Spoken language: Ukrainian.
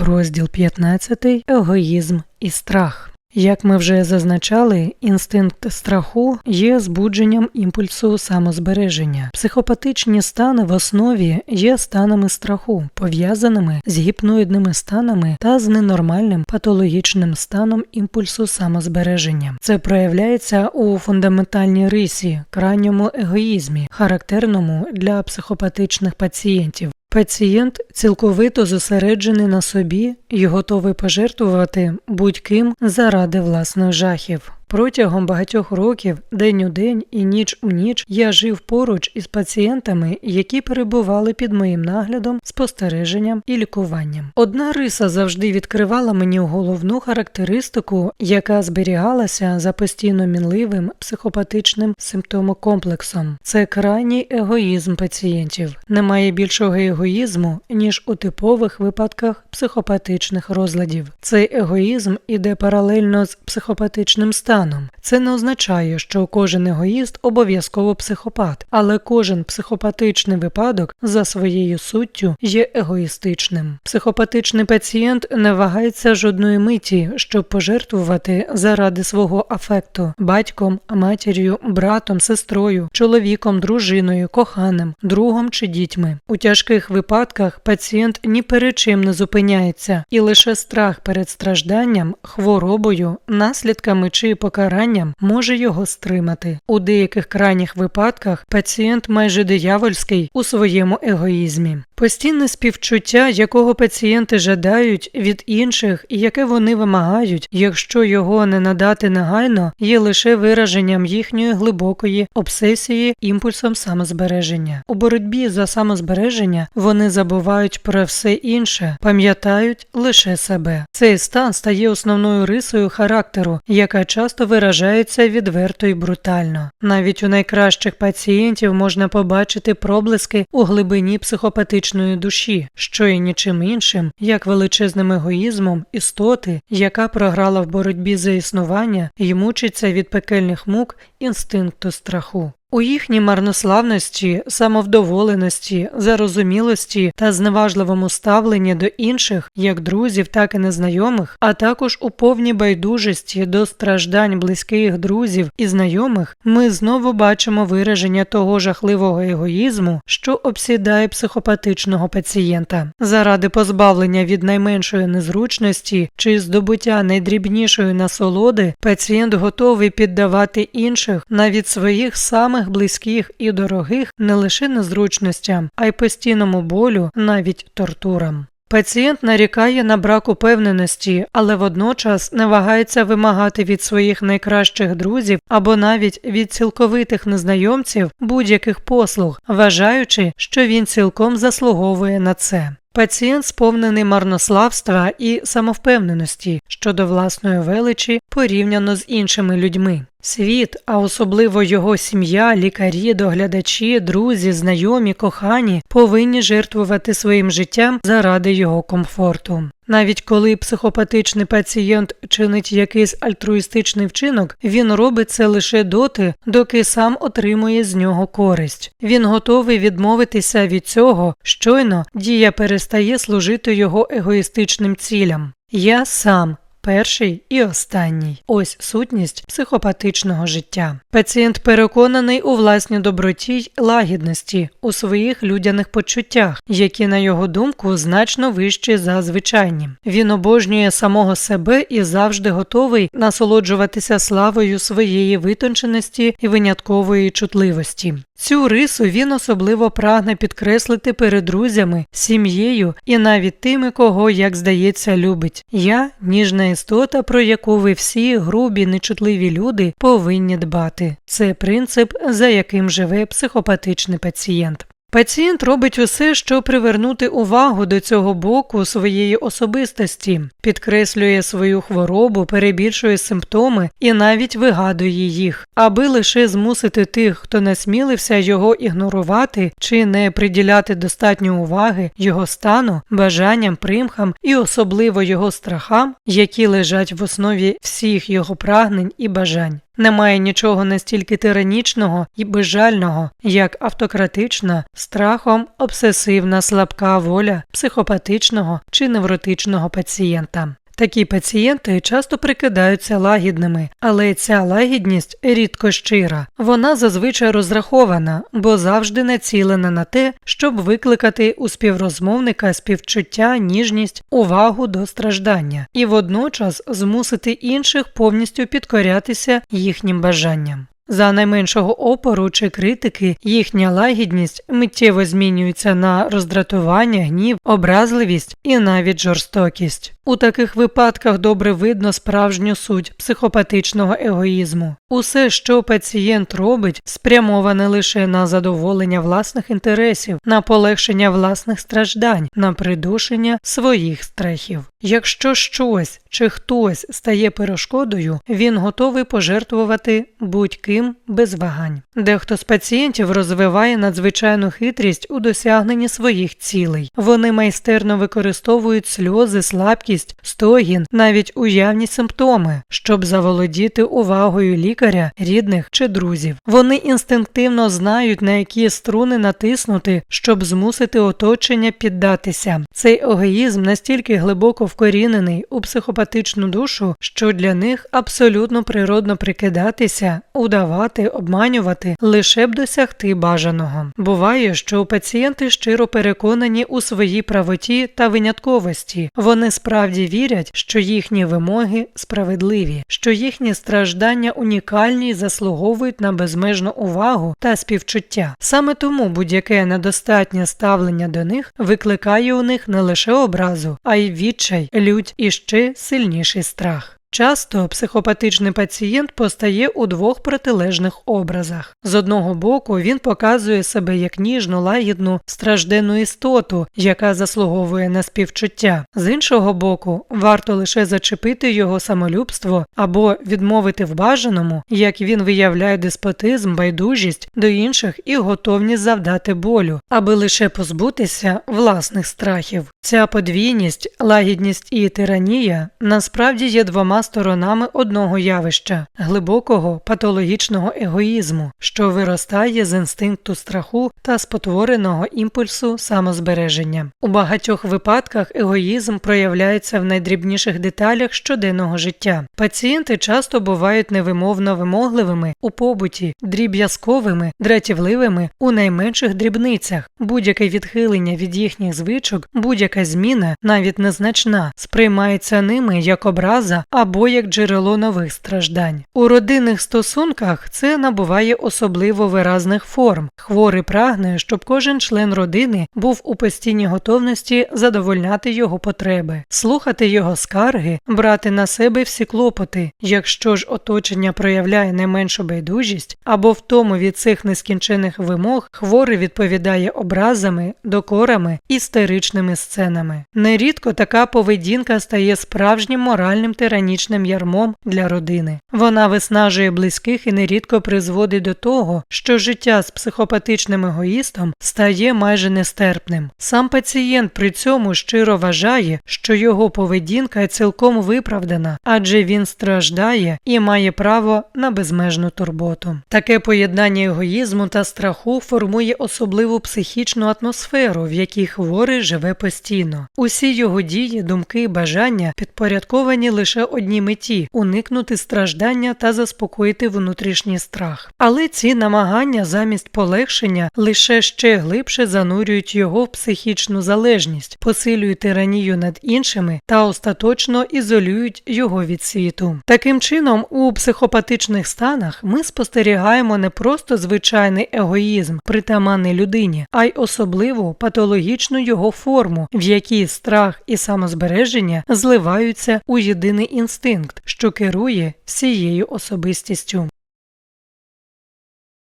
Розділ 15. Егоїзм і страх. Як ми вже зазначали, інстинкт страху є збудженням імпульсу самозбереження. Психопатичні стани в основі є станами страху, пов'язаними з гіпноїдними станами та з ненормальним патологічним станом імпульсу самозбереження. Це проявляється у фундаментальній рисі, крайньому егоїзмі, характерному для психопатичних пацієнтів. Пацієнт цілковито зосереджений на собі і готовий пожертвувати будь-ким заради власних жахів. Протягом багатьох років, день у день і ніч у ніч, я жив поруч із пацієнтами, які перебували під моїм наглядом, спостереженням і лікуванням. Одна риса завжди відкривала мені головну характеристику, яка зберігалася за постійно мінливим психопатичним симптомокомплексом. Це крайній егоїзм пацієнтів. Немає більшого егоїзму, ніж у типових випадках психопатичних розладів. Цей егоїзм іде паралельно з психопатичним станом станом. Це не означає, що кожен егоїст обов'язково психопат, але кожен психопатичний випадок за своєю суттю є егоїстичним. Психопатичний пацієнт не вагається жодної миті, щоб пожертвувати заради свого афекту батьком, матір'ю, братом, сестрою, чоловіком, дружиною, коханим, другом чи дітьми. У тяжких випадках пацієнт ні перед чим не зупиняється, і лише страх перед стражданням, хворобою, наслідками чи покаранням може його стримати. У деяких крайніх випадках пацієнт майже диявольський у своєму егоїзмі. Постійне співчуття, якого пацієнти жадають від інших і яке вони вимагають, якщо його не надати негайно, є лише вираженням їхньої глибокої обсесії імпульсом самозбереження. У боротьбі за самозбереження вони забувають про все інше, пам'ятають лише себе. Цей стан стає основною рисою характеру, яка часто виражається відверто і брутально. Навіть у найкращих пацієнтів можна побачити проблиски у глибині психопатичної душі, що є нічим іншим, як величезним егоїзмом істоти, яка програла в боротьбі за існування і мучиться від пекельних мук інстинкту страху. У їхній марнославності, самовдоволеності, зарозумілості та зневажливому ставленні до інших, як друзів, так і незнайомих, а також у повній байдужості до страждань близьких друзів і знайомих, ми знову бачимо вираження того жахливого егоїзму, що обсідає психопатичного пацієнта. Заради позбавлення від найменшої незручності чи здобуття найдрібнішої насолоди, пацієнт готовий піддавати інших навіть своїх самих самих близьких і дорогих не лише незручностям, а й постійному болю, навіть тортурам. Пацієнт нарікає на брак упевненості, але водночас не вагається вимагати від своїх найкращих друзів або навіть від цілковитих незнайомців будь-яких послуг, вважаючи, що він цілком заслуговує на це. Пацієнт сповнений марнославства і самовпевненості щодо власної величі порівняно з іншими людьми. Світ, а особливо його сім'я, лікарі, доглядачі, друзі, знайомі, кохані, повинні жертвувати своїм життям заради його комфорту. Навіть коли психопатичний пацієнт чинить якийсь альтруїстичний вчинок, він робить це лише доти, доки сам отримує з нього користь. Він готовий відмовитися від цього, щойно дія перестає служити його егоїстичним цілям. Я сам перший і останній. Ось сутність психопатичного життя. Пацієнт переконаний у власній доброті й лагідності, у своїх людяних почуттях, які, на його думку, значно вищі за звичайні. Він обожнює самого себе і завжди готовий насолоджуватися славою своєї витонченості і виняткової чутливості. Цю рису він особливо прагне підкреслити перед друзями, сім'єю і навіть тими, кого, як здається, любить. Я ніжна істота, про яку ви всі грубі, нечутливі люди повинні дбати. Це принцип, за яким живе психопатичний пацієнт. Пацієнт робить усе, щоб привернути увагу до цього боку своєї особистості, підкреслює свою хворобу, перебільшує симптоми і навіть вигадує їх, аби лише змусити тих, хто насмілився його ігнорувати чи не приділяти достатньо уваги його стану, бажанням, примхам і особливо його страхам, які лежать в основі всіх його прагнень і бажань. Немає нічого настільки тиранічного і безжального, як автократична, страхом обсесивна слабка воля психопатичного чи невротичного пацієнта. Такі пацієнти часто прикидаються лагідними, але ця лагідність рідко щира. Вона зазвичай розрахована, бо завжди націлена на те, щоб викликати у співрозмовника співчуття, ніжність, увагу до страждання і водночас змусити інших повністю підкорятися їхнім бажанням. За найменшого опору чи критики їхня лагідність миттєво змінюється на роздратування, гнів, образливість і навіть жорстокість. У таких випадках добре видно справжню суть психопатичного егоїзму. Усе, що пацієнт робить, спрямоване лише на задоволення власних інтересів, на полегшення власних страждань, на придушення своїх страхів. Якщо щось чи хтось стає перешкодою, він готовий пожертвувати будь-ким без вагань. Дехто з пацієнтів розвиває надзвичайну хитрість у досягненні своїх цілей. Вони майстерно використовують сльози, слабкість, стогін, навіть уявні симптоми, щоб заволодіти увагою лікаря, рідних чи друзів. Вони інстинктивно знають, на які струни натиснути, щоб змусити оточення піддатися. Цей егоїзм настільки глибоко вкорінений у психопатичну душу, що для них абсолютно природно прикидатися, удавати, обманювати, лише б досягти бажаного. Буває, що пацієнти щиро переконані у своїй правоті та винятковості. Вони справді вірять, що їхні вимоги справедливі, що їхні страждання унікальні і заслуговують на безмежну увагу та співчуття. Саме тому будь-яке недостатнє ставлення до них викликає у них не лише образу, а й відчай, лють і ще сильніший страх. Часто психопатичний пацієнт постає у двох протилежних образах. З одного боку, він показує себе як ніжну, лагідну, стражденну істоту, яка заслуговує на співчуття. З іншого боку, варто лише зачепити його самолюбство або відмовити в бажаному, як він виявляє деспотизм, байдужість до інших і готовність завдати болю, аби лише позбутися власних страхів. Ця подвійність, лагідність і тиранія насправді є двома сторонами одного явища глибокого патологічного егоїзму, що виростає з інстинкту страху та спотвореного імпульсу самозбереження. У багатьох випадках егоїзм проявляється в найдрібніших деталях щоденного життя. Пацієнти часто бувають невимовно вимогливими у побуті, дріб'язковими, дратівливими у найменших дрібницях. Будь-яке відхилення від їхніх звичок, будь-яка зміна, навіть незначна, сприймається ними як образа або як джерело нових страждань. У родинних стосунках це набуває особливо виразних форм. Хворий прагне, щоб кожен член родини був у постійній готовності задовольняти його потреби, слухати його скарги, брати на себе всі клопоти. Якщо ж оточення проявляє не меншу байдужість або втому від цих нескінчених вимог, хворий відповідає образами, докорами, істеричними сценами. Нерідко така поведінка стає справжнім моральним тиранічним ярмом для родини. Вона виснажує близьких і нерідко призводить до того, що життя з психопатичним егоїстом стає майже нестерпним. Сам пацієнт при цьому щиро вважає, що його поведінка цілком виправдана, адже він страждає і має право на безмежну турботу. Таке поєднання егоїзму та страху формує особливу психічну атмосферу, в якій хворий живе постійно. Усі його дії, думки і бажання підпорядковані лише одній меті уникнути страждання та заспокоїти внутрішній страх. Але ці намагання замість полегшення лише ще глибше занурюють його в психічну залежність, посилюють тиранію над іншими та остаточно ізолюють його від світу. Таким чином, у психопатичних станах ми спостерігаємо не просто звичайний егоїзм, притаманний людині, а й особливу патологічну його форму, в якій страх і самозбереження зливаються у єдиний інстинкт, що керує всією особистістю.